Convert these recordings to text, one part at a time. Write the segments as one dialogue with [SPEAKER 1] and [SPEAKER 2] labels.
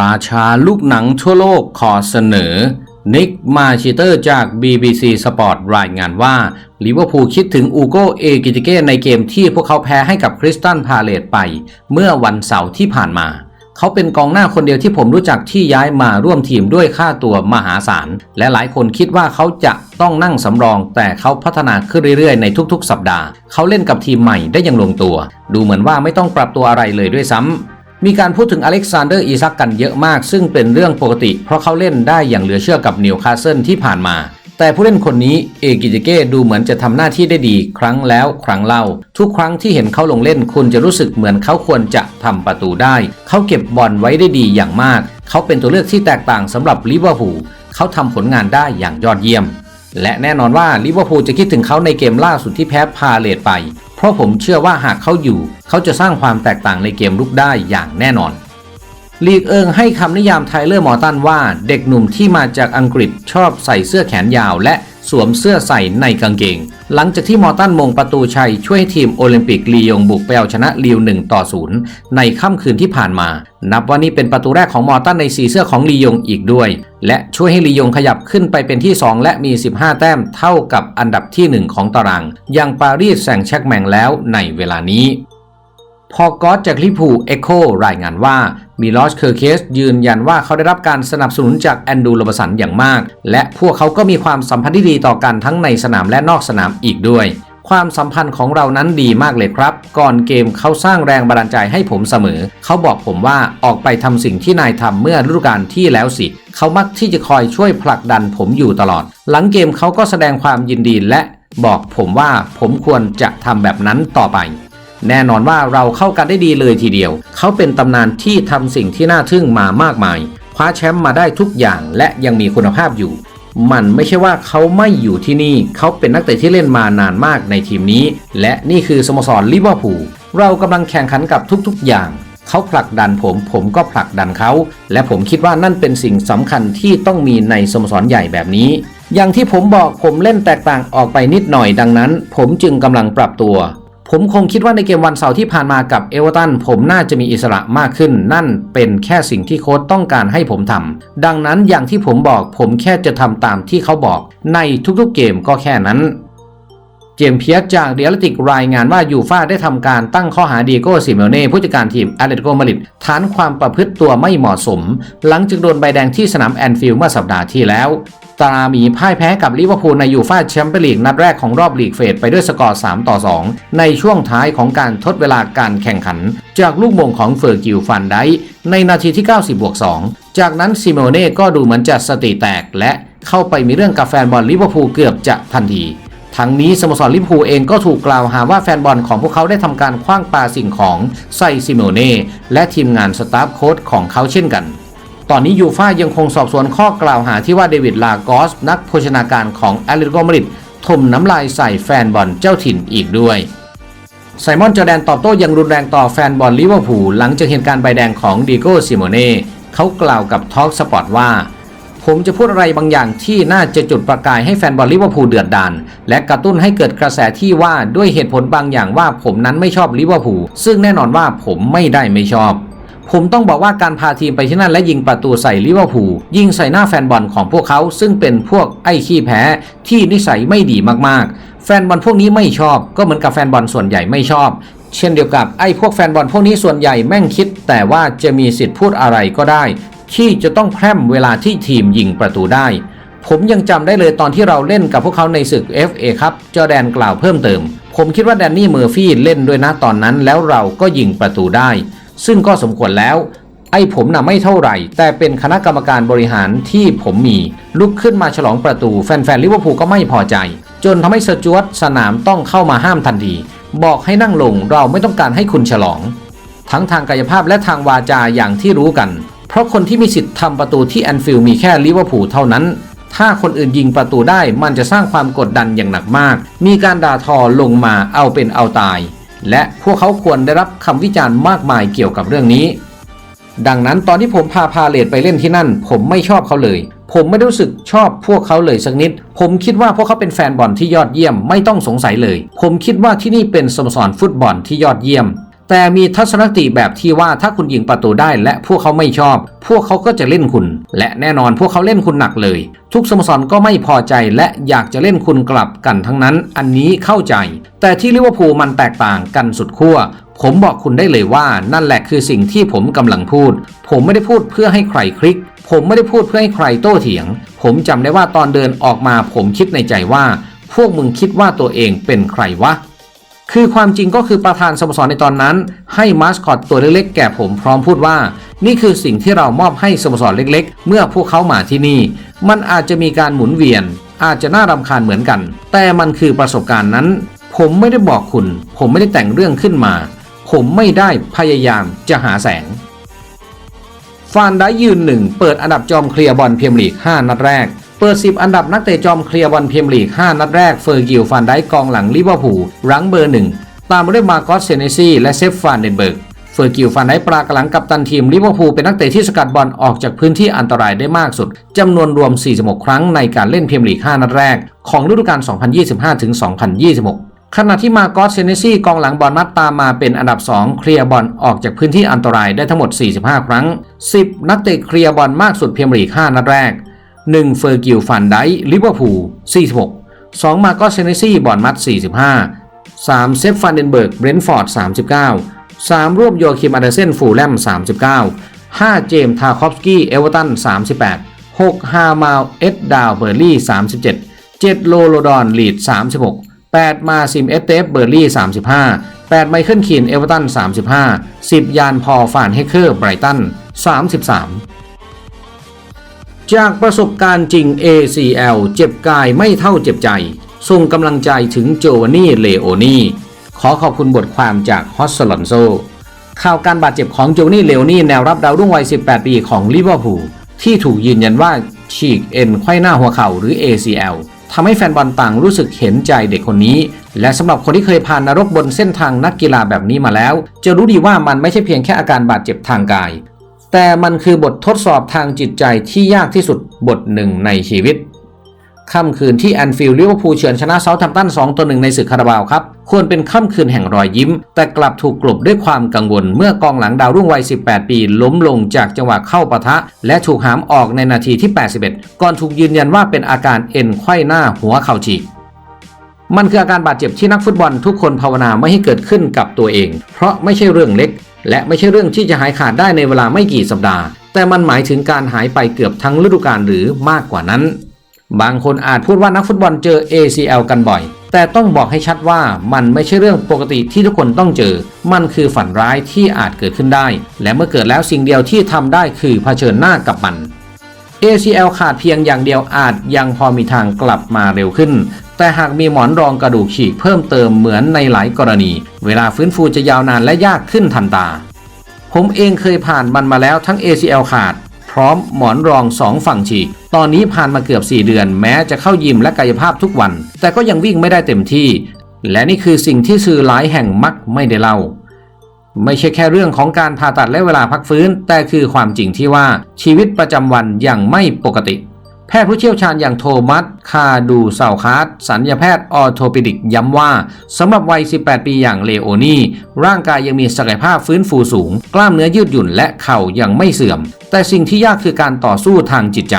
[SPEAKER 1] ราชาลูกหนังทั่วโลกขอเสนอ นิกมาชิเตอร์จาก BBC Sport รายงานว่าลิเวอร์พูลคิดถึงอูโกเอกิติเก้ในเกมที่พวกเขาแพ้ให้กับคริสตันพาเลตไป เมื่อวันเสาร์ที่ผ่านมาเขาเป็นกองหน้าคนเดียวที่ผมรู้จักที่ย้ายมาร่วมทีมด้วยค่าตัวมหาศาล และหลายคนคิดว่าเขาจะต้องนั่งสำรอง แต่เขาพัฒนาขึ้นเรื่อยๆ ในทุกๆ สัปดาห์ เขาเล่นกับทีมใหม่ได้อย่างลงตัว ดูเหมือนว่าไม่ต้องปรับตัวอะไรเลยด้วยซ้ำ มีการพูดถึงอเล็กซานเดอร์อีซักกันเยอะมาก ซึ่งเป็นเรื่องปกติ เพราะเขาเล่นได้อย่างเหลือเชื่อกับนิวคาสเซิลที่ผ่านมา แต่ผู้เล่นคนนี้เอกิจเก้ดูเหมือนจะทำหน้าที่ได้ดี ครั้งแล้วครั้งเล่า ทุกครั้งที่เห็นเขาลงเล่นคุณจะรู้สึกเหมือนเขาควรจะทำประตูได้ เขาเก็บบอลไว้ได้ดีอย่างมาก เขาเป็นตัวเลือกที่แตกต่างสำหรับลิเวอร์พูลเขาทำผลงานได้อย่างยอดเยี่ยมและแน่นอนว่าลิเวอร์พูลจะคิดถึงเขาในเกมล่าสุดที่แพ้พาเลตไป เพราะผมเชื่อว่าหากเขาอยู่ เขาจะสร้างความแตกต่างในเกมลุกได้อย่างแน่นอนลีกเอิงให้คำนิยามไทเลอร์มอร์ตันว่าเด็กหนุ่มที่มาจากอังกฤษชอบใส่เสื้อแขนยาวและสวมเสื้อใส่ในกางเกง หลังจากที่มอตันมงประตูชัยช่วยให้ทีมโอลิมปิกลียงบุกไปเอาชนะลีว1ต่อ0ในค่ำคืนที่ผ่านมา นับว่านี่เป็นประตูแรกของมอตันในสีเสื้อของลียงอีกด้วย และช่วยให้ลียงขยับขึ้นไปเป็นที่ 2 และมี 15 แต้มเท่ากับอันดับที่ 1 ของตาราง ยังปารีสแซงแชกแมงแล้วในเวลานี้ พอกอสจากลิพูเอโครายงานว่า มีลอสเคอร์เคสยืนยันว่าเขาได้รับการสนับสนุนจากแอนดูโรบสันอย่างมาก และพวกเขาก็มีความสัมพันธ์ที่ดีต่อกันทั้งในสนามและนอกสนามอีกด้วย ความสัมพันธ์ของเรานั้นดีมากเลยครับ ก่อนเกมเขาสร้างแรงบันดาลใจให้ผมเสมอ เขาบอกผมว่าออกไปทำสิ่งที่นายทำเมื่อฤดูกาลที่แล้วสิ เขามักที่จะคอยช่วยผลักดันผมอยู่ตลอด หลังเกมเขาก็แสดงความยินดีและบอกผมว่าผมควรจะทำแบบนั้นต่อไป แน่นอนว่าเราเข้ากันได้ดีเลยทีเดียว เขาเป็นตำนานที่ทำสิ่งที่น่าทึ่งมามากมาย คว้าแชมป์มาได้ทุกอย่างและยังมีคุณภาพอยู่ มันไม่ใช่ว่าเขาไม่อยู่ที่นี่ เขาเป็นนักเตะที่เล่นมานานมากในทีมนี้ และนี่คือสโมสรลิเวอร์พูลเรากำลังแข่งขันกับทุกๆอย่างเขาผลักดันผมผมก็ผลักดันเขา และผมคิดว่านั่นเป็นสิ่งสำคัญที่ต้องมีในสโมสรใหญ่แบบนี้ อย่างที่ผมบอกผมเล่นแตกต่างออกไปนิดหน่อยดังนั้น ผมจึงกำลังปรับตัว ผมคงคิดว่าในเกมวันเสาร์ที่ผ่านมากับเอเวอร์ตันผมน่าจะมีอิสระมากขึ้น นั่นเป็นแค่สิ่งที่โค้ชต้องการให้ผมทำดังนั้นอย่างที่ผมบอกผมแค่จะทำตามที่เขาบอก ในทุกๆเกมก็แค่นั้นเจมเพียสจากเดียร์ติกรายงานว่ายูฟาได้ทำการตั้งข้อหาดีโก้ซิเมเน่ผู้จัดการทีมแอตเลติโกมาดริดฐานความประพฤติตัวไม่เหมาะสม หลังจากโดนใบแดงที่สนามแอนฟิลด์เมื่อสัปดาห์ที่แล้ว ตราหมีพ่ายแพ้กับลิเวอร์พูลในยูฟ่าแชมเปี้ยนลีกนัดแรกของรอบลีกเฟสไปด้วยสกอร์ 3 ต่อ 2 ในช่วงท้ายของการทดเวลาการแข่งขัน จากลูกมงของเฟอร์กิลฟันไดในนาทีที่ 90บวก2จากนั้นซิโมเน่ก็ดูเหมือนจะสติแตก และเข้าไปมีเรื่องกับแฟนบอลลิเวอร์พูลเกือบจะทันทีทั้งนี้สโมสรลิเวอร์พูลเองก็ถูกกล่าวหาว่าแฟนบอลของพวกเขาได้ทำการคว้างปาสิ่งของใส่ซิโมเน่และทีมงานสตาฟโค้ชของเขาเช่นกัน ตอนนี้ยูฟ่ายังคงสอบสวนข้อกล่าวหาที่ว่าเดวิดลากอส นักโภชนาการของแอตเลติโกมาดริดถมน้ำลายใส่แฟนบอลเจ้าถิ่นอีกด้วยไซมอนจอแดนตอบโต้อย่างรุนแรงต่อแฟนบอลลิเวอร์พูลหลังจากเหตุการณ์ใบแดงของดิโก้ซิโมเน่เขากล่าวกับทอล์กสปอร์ตว่า ผมจะพูดอะไรบางอย่างที่น่าจะจุดประกายให้แฟนบอลลิเวอร์พูลเดือดดาลและกระตุ้นให้เกิดกระแสที่ว่าด้วยเหตุผลบางอย่างว่าผมนั้นไม่ชอบลิเวอร์พูลซึ่งแน่นอนว่าผมไม่ได้ไม่ชอบ ผมต้องบอกว่าการพาทีมไปที่นั่นและยิงประตูใส่ลิเวอร์พูลยิงใส่หน้าแฟนบอลของพวกเขาซึ่งเป็นพวกไอ้ขี้แพ้ที่นิสัยไม่ดีมากๆ แฟนบอลพวกนี้ไม่ชอบ ก็เหมือนกับแฟนบอลส่วนใหญ่ไม่ชอบ เช่นเดียวกับไอ้พวกแฟนบอลพวกนี้ส่วนใหญ่แม่งคิด แต่ว่าจะมีสิทธิ์พูดอะไรก็ได้ ที่จะต้องแพร่มเวลาที่ทีมยิงประตูได้ ผมยังจำได้เลยตอนที่เราเล่นกับพวกเขาในศึก FA ครับจอแดนกล่าวเพิ่มเติม ผมคิดว่าแดนนี่เมอร์ฟี่เล่นด้วยนะตอนนั้นแล้วเราก็ยิงประตูได้ ซึ่งก็สมควรแล้ว ไอ้ผมน่ะไม่เท่าไหร่ แต่เป็นคณะกรรมการบริหารที่ผมมี ลุกขึ้นมาฉลองประตูแฟนๆลิเวอร์พูลก็ไม่พอใจ จนทำให้สจวตสนามต้องเข้ามาห้ามทันที บอกให้นั่งลงเราไม่ต้องการให้คุณฉลอง ทั้งทางกายภาพและทางวาจาอย่างที่รู้กัน เพราะคนที่มีสิทธิ์ทำประตูที่แอนฟิลด์มีแค่ลิเวอร์พูลเท่านั้นถ้าคนอื่นยิงประตูได้มันจะสร้างความกดดันอย่างหนักมาก มีการด่าทอลงมาเอาเป็นเอาตาย และพวกเขาควรได้รับคำวิจารณ์มากมายเกี่ยวกับเรื่องนี้ ดังนั้นตอนที่ผมพาพาเลตไปเล่นที่นั่น ผมไม่ชอบเขาเลย ผมไม่ได้รู้สึกชอบพวกเขาเลยสักนิด ผมคิดว่าพวกเขาเป็นแฟนบอลที่ยอดเยี่ยมไม่ต้องสงสัยเลย ผมคิดว่าที่นี่เป็นสโมสรฟุตบอลที่ยอดเยี่ยม แต่มีทัศนคติแบบที่ว่าถ้าคุณยิงประตูได้และพวกเขาไม่ชอบ พวกเขาก็จะเล่นคุณ และแน่นอนพวกเขาเล่นคุณหนักเลย ทุกสโมสรก็ไม่พอใจและอยากจะเล่นคุณกลับกันทั้งนั้น อันนี้เข้าใจ แต่ที่ลิเวอร์พูลมันแตกต่างกันสุดขั้วผมบอกคุณได้เลยว่านั่นแหละคือสิ่งที่ผมกำลังพูด ผมไม่ได้พูดเพื่อให้ใครคลิก ผมไม่ได้พูดเพื่อให้ใครโต้เถียง ผมจำได้ว่าตอนเดินออกมาผมคิดในใจว่า พวกมึงคิดว่าตัวเองเป็นใครวะ คือความจริงก็คือประธานสโมสรในตอนนั้น ให้มาสคอตตัวเล็กๆ แก่ผมพร้อมพูดว่า นี่คือสิ่งที่เรามอบให้สโมสรเล็กๆ เมื่อพวกเขามาที่นี่ มันอาจจะมีการหมุนเวียน อาจจะน่ารำคาญเหมือนกัน แต่มันคือประสบการณ์นั้น ผมไม่ได้บอกคุณ ผมไม่ได้แต่งเรื่องขึ้นมา ผมไม่ได้พยายามจะหาแสงฟานได้ยืนหนึ่งเปิดอันดับจอมเคลียร์บอลเพียมลีก 5 นัดแรก เปิด 10 อันดับนักเตะจอมเคลียร์บอลเพียมลีก 5 นัดแรกเฟอร์กิลฟานได้กองหลังลิเวอร์พูลรั้งเบอร์หนึ่งตามมาด้วยมาร์กอสเซเนซีและเซฟฟานเดนเบิร์กเฟอร์กิลฟานได้ปรากหลังกับตันทีมลิเวอร์พูลเป็นนักเตะที่สกัดบอลออกจากพื้นที่อันตรายได้มากสุดจำนวนรวม 46 ครั้งในการเล่นเพียมลีก 5 นัดแรก ของฤดูกาล 2025-2026ขณะที่มาร์กอสเซเนซี่กองหลังบอลมัดตามมาเป็นอันดับ 2 เคลียร์บอลออกจากพื้นที่อันตรายได้ทั้งหมด 45 ครั้ง 10 นักเตะเคลียร์บอลมากสุดเพียมลีก 5 นัดแรก 1เฟอร์กิลฟันไดลิเวอร์พูล46 2 มาร์กอสเซเนซี่บอลมัด 45 3 เซฟฟันเดนเบิร์กเบรนท์ฟอร์ด 39 3 รวบโยคิมอันเดอร์เซนฟูลแลม 39 5 เจมทาคอฟสกี้ เอเวอร์ตัน 38 6 ฮามาลเอ็ดดาว เบอร์ลี่ 37 7 โลโลดอน ลีด 36 8 มาซิม เอสเตฟ เบอร์ลี่ 35 8 ไมเคิลคีน เอเวอร์ตัน 35 10 ยานพอฟานเฮเคอร์ ไบรตัน 33 จากประสบการณ์จริง ACL เจ็บกายไม่เท่าเจ็บใจ ส่งกำลังใจถึงโจวานี่เลโอนีขอขอบคุณบทความจากฮอสซลอนโซ ข่าวการบาดเจ็บของโจวานี่เลโอนีแนวรับดาวรุ่งวัย 18 ปีของลิเวอร์พูลที่ถูกยืนยันว่าฉีกเอ็นไขว้หน้าหัวเข่าหรือ ACL ทำให้แฟนบอลต่างรู้สึกเห็นใจเด็กคนนี้ และสำหรับคนที่เคยผ่านนรกบนเส้นทางนักกีฬาแบบนี้มาแล้ว จะรู้ดีว่ามันไม่ใช่เพียงแค่อาการบาดเจ็บทางกาย แต่มันคือบททดสอบทางจิตใจที่ยากที่สุดบทหนึ่งในชีวิตค่ำคืนที่แอนฟิลด์ลิเวอร์พูลเฉือนชนะเซาท์แฮมตัน2ต่อ1ในศึกคาราบาวครับ ควรเป็นค่ำคืนแห่งรอยยิ้ม แต่กลับถูกกลบด้วยความกังวล เมื่อกองหลังดาวรุ่งวัย 18 ปี ล้มลงจากจังหวะเข้าปะทะ และถูกหามออกในนาทีที่ 81 ก่อนถูกยืนยันว่าเป็นอาการเอ็นไข้หน้าหัวเข่าฉีกมันคืออาการบาดเจ็บที่นักฟุตบอลทุกคนภาวนาไม่ให้เกิดขึ้นกับตัวเอง เพราะไม่ใช่เรื่องเล็ก และไม่ใช่เรื่องที่จะหายขาดได้ในเวลาไม่กี่สัปดาห์ แต่มันหมายถึงการหายไปเกือบทั้งฤดูกาลหรือมากกว่านั้น บางคนอาจพูดว่านักฟุตบอลเจอ ACL กันบ่อย แต่ต้องบอกให้ชัดว่ามันไม่ใช่เรื่องปกติที่ทุกคนต้องเจอ มันคือฝันร้ายที่อาจเกิดขึ้นได้ และเมื่อเกิดแล้วสิ่งเดียวที่ทำได้คือเผชิญหน้ากับมัน ACL ขาดเพียงอย่างเดียวอาจยังพอมีทางกลับมาเร็วขึ้น แต่หากมีหมอนรองกระดูกฉีกเพิ่มเติมเหมือนในหลายกรณี เวลาฟื้นฟูจะยาวนานและยากขึ้นทันตา ผมเองเคยผ่านมันมาแล้วทั้ง ACL ขาด พร้อมหมอนรองสองฝั่งฉีก ตอนนี้ผ่านมาเกือบ 4 เดือน แม้จะเข้ายิมและกายภาพทุกวัน แต่ก็ยังวิ่งไม่ได้เต็มที่ และนี่คือสิ่งที่สื่อหลายแห่งมักไม่ได้เล่าไม่ใช่แค่เรื่องของการผ่าตัดและเวลาพักฟื้น แต่คือความจริงที่ว่าชีวิตประจำวันยังไม่ปกติ แพทย์ผู้เชี่ยวชาญอย่างโทมัส คาดูเซาคาร์ดสัญญาแพทย์ออโทปิดิกย้ำว่าสำหรับวัย 18 ปีอย่างเลโอนี่ ร่างกายยังมีศักยภาพฟื้นฟูสูง กล้ามเนื้อยืดหยุ่นและเข่ายังไม่เสื่อม แต่สิ่งที่ยากคือการต่อสู้ทางจิตใจ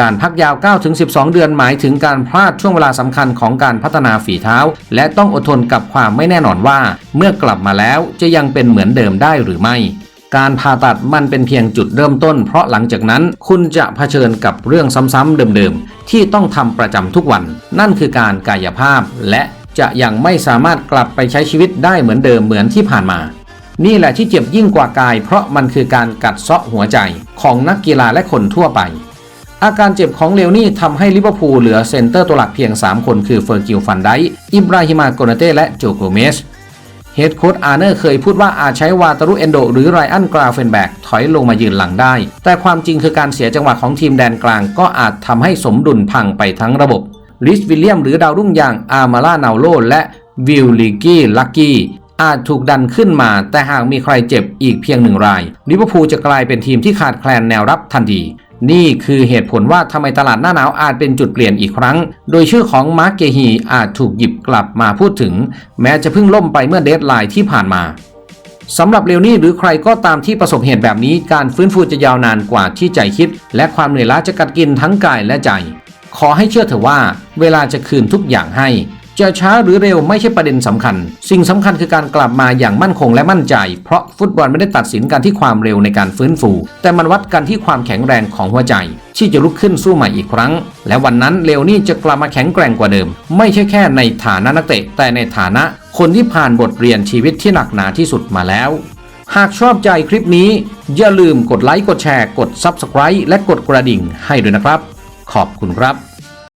[SPEAKER 1] การพักยาว 9-12 เดือนหมายถึงการพลาดช่วงเวลาสำคัญของการพัฒนาฝีเท้า และต้องอดทนกับความไม่แน่นอนว่า เมื่อกลับมาแล้วจะยังเป็นเหมือนเดิมได้หรือไม่ การผ่าตัดมันเป็นเพียงจุดเริ่มต้น เพราะหลังจากนั้นคุณจะเผชิญกับเรื่องซ้ำๆเดิมๆ ที่ต้องทำประจำทุกวัน นั่นคือการกายภาพ และจะยังไม่สามารถกลับไปใช้ชีวิตได้เหมือนเดิมเหมือนที่ผ่านมา นี่แหละที่เจ็บยิ่งกว่ากาย เพราะมันคือการกัดเซาะหัวใจของนักกีฬาและคนทั่วไป อาการเจ็บของเลวนี่ทำให้ลิเวอร์พูลเหลือเซนเตอร์ตัวหลักเพียง 3 คนคือเฟอร์กิลฟันไดอิบราฮิมาโกนาเต้และโจโกเมส ฮดโค้ชอาร์เนอร์เคยพูดว่าอาจใช้วาตารุเอนโดหรือไรอันกราเฟนแบกถอยลงมายืนหลังได้ แต่ความจริงคือการเสียจังหวะของทีมแดนกลาง ก็อาจทำให้สมดุลพังไปทั้งระบบลิสวิลเลียมหรือดาวรุ่งอย่างอามาลาเนาโลและวิลลิกี้ลักกี้อาจถูกดันขึ้นมา แต่หากมีใครเจ็บอีกเพียงหนึ่งรายลิเวอร์พูลจะกลายเป็นทีมที่ขาดแคลนแนวรับทันที นี่คือเหตุผลว่าทำไมตลาดหน้าหนาวอาจเป็นจุดเปลี่ยนอีกครั้ง โดยชื่อของมาร์กเกฮีอาจถูกหยิบกลับมาพูดถึง แม้จะเพิ่งล่มไปเมื่อเดทไลน์ที่ผ่านมาสำหรับเรวนี่หรือใครก็ตามที่ประสบเหตุแบบนี้การฟื้นฟูจะยาวนานกว่าที่ใจคิด และความเหนื่อยล้าจะกัดกินทั้งกายและใจ ขอให้เชื่อเถอะว่า เวลาจะคืนทุกอย่างให้ จะช้าหรือเร็วไม่ใช่ประเด็นสำคัญ สิ่งสำคัญคือการกลับมาอย่างมั่นคงและมั่นใจ เพราะฟุตบอลไม่ได้ตัดสินกันที่ความเร็วในการฟื้นฟู แต่มันวัดกันที่ความแข็งแรงของหัวใจ ที่จะลุกขึ้นสู้ใหม่อีกครั้ง และวันนั้นเร็วนี่จะกลับมาแข็งแกร่งกว่าเดิม ไม่ใช่แค่ในฐานะนักเตะแต่ในฐานะ คนที่ผ่านบทเรียนชีวิตที่หนักหนาที่สุดมาแล้ว หากชอบใจคลิปนี้ อย่าลืมกดไลค์กดแชร์กด Subscribe และกดกระดิ่งให้ด้วยนะครับ ขอบคุณครับ